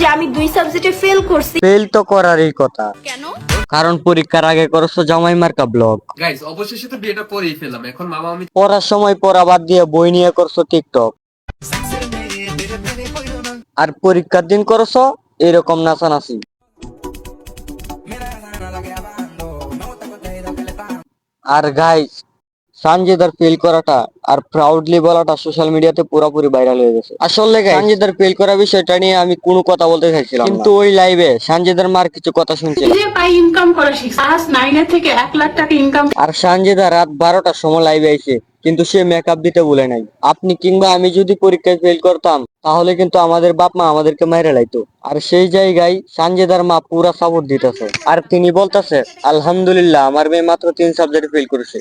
যে আমি দুই সাবজেক্টে ফেল করছি। ফেল তো করারই কথা। কেন? কারণ পরীক্ষার আগে করছ জামাই মার্কা ব্লগ গাইস অবশেষে তো বিয়েটা করেই ফেললাম। এখন মামা আমি পড়ার সময় পড়া বাদ দিয়ে বই নিয়ে করছ টিকটক আর পরীক্ষার দিন করছ এরকম নাচানাচি। আর গাইস সানজিদার ফেল করাটা আর প্রাউডলি বলাটা সোশ্যাল মিডিয়াতে পুরোপুরি ভাইরাল হয়ে গেছে। আসলে সানজিদার ফেল করা বিষয়টা নিয়ে আমি কোনো কথা বলতে চাইছিলাম কিন্তু ওই লাইভে সানজিদার মার কিছু কথা পাই ইনকাম করা শিখছে। ক্লাস নাইনের থেকে এক লাখ টাকা ইনকাম আর সানজিদা রাত বারোটার সময় লাইভে আইছে কিন্তু সে মেকআপ দিতে বলে নাই। আপনি কিংবা আমি যদি পরীক্ষায় ফেল করতাম তাহলে কিন্তু আমাদের বাপ মা আমাদেরকে মাইরে লাইতো। আর সেই জায়গায় সানজিদার মা পুরা সাপোর্ট দিতেছে। আর তিনি বলতেছে আলহামদুলিল্লাহ আমার মেয়ে মাত্র তিন সাবজেক্টে ফেল করেছে।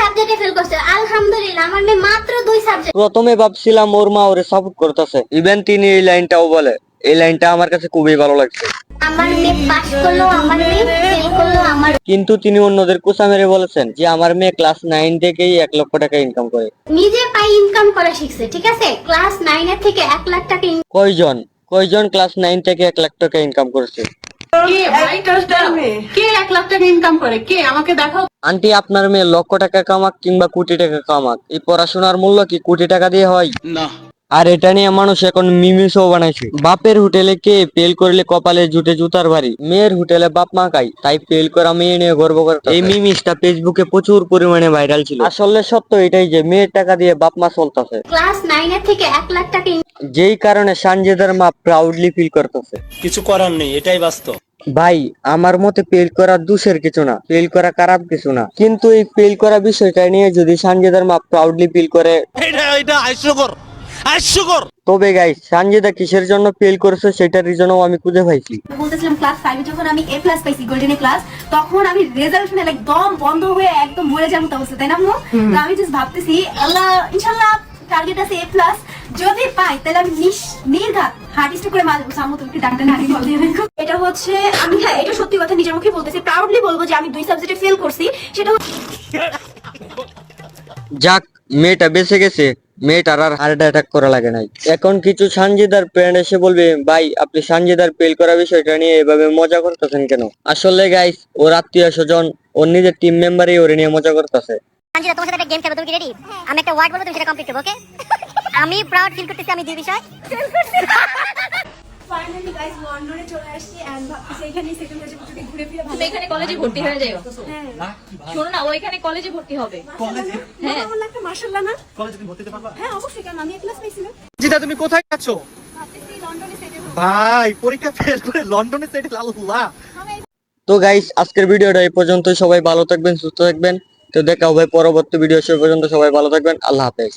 সাবজেক্টে ফেল করছে। আলহামদুলিল্লাহ আমার মেয়ে মাত্র দুই সাবজেক্ট প্রথমে ভাবছিলাম ওর মা ওরে সাপোর্ট করতেছে। ইভেন তিনি এই লাইনটাও বলে। এই লাইনটা আমার কাছে খুবই ভালো লাগছে। আমার মেয়ে পাস করল আমার মেয়ে ফেল করল আমার কিন্তু তিনি অন্যদের কুসা মেরে বলেছেন যে আমার মেয়ে ক্লাস নাইন থেকেই এক লক্ষ টাকা ইনকাম করে। নিজে পাই ইনকাম করা শিখছে ঠিক আছে? ক্লাস নাইনের থেকে এক লাখ টাকা কয়জন? কয়জন ক্লাস নাইন থেকে এক লাখ টাকা ইনকাম করেছে? কে এক লাখ টাকা ইনকাম করে? কে? আমাকে দেখাও। আন্টি আপনার মেয়ে লক্ষ টাকা কামাক কিংবা কোটি টাকা কামাক। এই পড়াশোনার মূল্য কি কোটি টাকা দিয়ে হয়? আর এটা নিয়ে মানুষ এখন মিমিসও বানাইছে। বাপের হোটেলে কে ফেল করলে কপালে জুটে জুতার বাড়ি মেয়ের হোটেলে বাপ মা খাই তাই ফেল করা মেয়ে নিয়ে গর্ব করে এই মিমিসটা ফেসবুকে প্রচুর পরিমাণে ভাইরাল ছিল। আসলে সত্য এটাই যে মেয়ের টাকা দিয়ে বাপ মা চলতেছে। ক্লাস নাইনের থেকে এক লাখ টাকা যেই কারণে সানজেদার মা প্রাউডলি ফিল করতেছে। কিছু করার নেই এটাই বাস্তব। ভাই আমার মতে পেল করা দোষের কিছু না। ফেল করা খারাপ কিছু না। কিন্তু এই ফেল করা বিষয়টা নিয়ে যদি সানজেদার মা প্রাউডলি ফিল করে এটা এটা হাস্যকর। হাস্যকর তবে গাই সানজেদা কিসের জন্য ফেল করেছে সেটার রিজনও আমি খুঁজে পাইছি। বলতেছিলাম ক্লাস ফাইভে যখন আমি এ প্লাস পাইছি গোল্ডেন এ প্লাস তখন আমি রেজাল্ট শুনে একদম বন্ধ হয়ে একদম মরে যাব তো অবস্থা তাই না আমি জাস্ট ভাবতেছি আল্লাহ ইনশাল্লাহ টার্গেট আছে এ প্লাস যদি পাই তাহলে আমি নিশ- নির্ঘাত হার্ট স্ট্রোক করে মারবো। সামু তুমি ডাক্তার নাকি বল এটা হচ্ছে আমি হ্যাঁ এটা সত্যি কথা নিজের মুখে বলতেছি প্রাউডলি বলব যে আমি দুই সাবজেক্টে ফেল করছি সেটা যাক মেয়েটা বেঁচে গেছে। মেয়েটার আর হার্ট অ্যাটাক করা লাগে নাই। এখন কিছু সানজিদার ফ্রেন্ড এসে বলবে, ভাই, আপনি সানজিদার পেল করা বিষয়টা নিয়ে এভাবে মজা করতেছেন কেন? আসলে গাইস ওর আত্মীয় স্বজন, ওর নিজের টিম মেম্বারই ওরে নিয়ে মজা করতেছে। সানজিদা, তোমার সাথে গেম খেলব, তুমি কি রেডি আমি একটা ওয়ার্ড বলব, তুমি সেটা কমপ্লিট করবে ওকে আমি প্রাউড ফিল করতেছি, আমি বিষয়। ফাইনালি গাইস লন্ডনে চলে আসছি এন্ড ভাবতেছি এখানেই সেকেন্ড যাব ঘুরে ফিরে ভালো তুমি এখানে কলেজে ভর্তি হয়ে যাও শোনো না ও এখানে কলেজে ভর্তি হবে। হ্যাঁ। আমার একটা মাশাআল্লাহ না। কলেজে তুমি ভর্তি পারবা? হ্যাঁ অবশ্যই কারণ আমি এ পাইছিলাম জিদা তুমি কোথায় আছো? ভাই পরীক্ষা ফেল করে লন্ডনে সেটেল আল্লাহ। তো গাইস আজকের ভিডিওটা এই পর্যন্ত সবাই ভালো থাকবেন সুস্থ থাকবেন। তো দেখা হবে পরবর্তী ভিডিও সে পর্যন্ত। সবাই ভালো থাকবেন। আল্লাহ হাফেজ।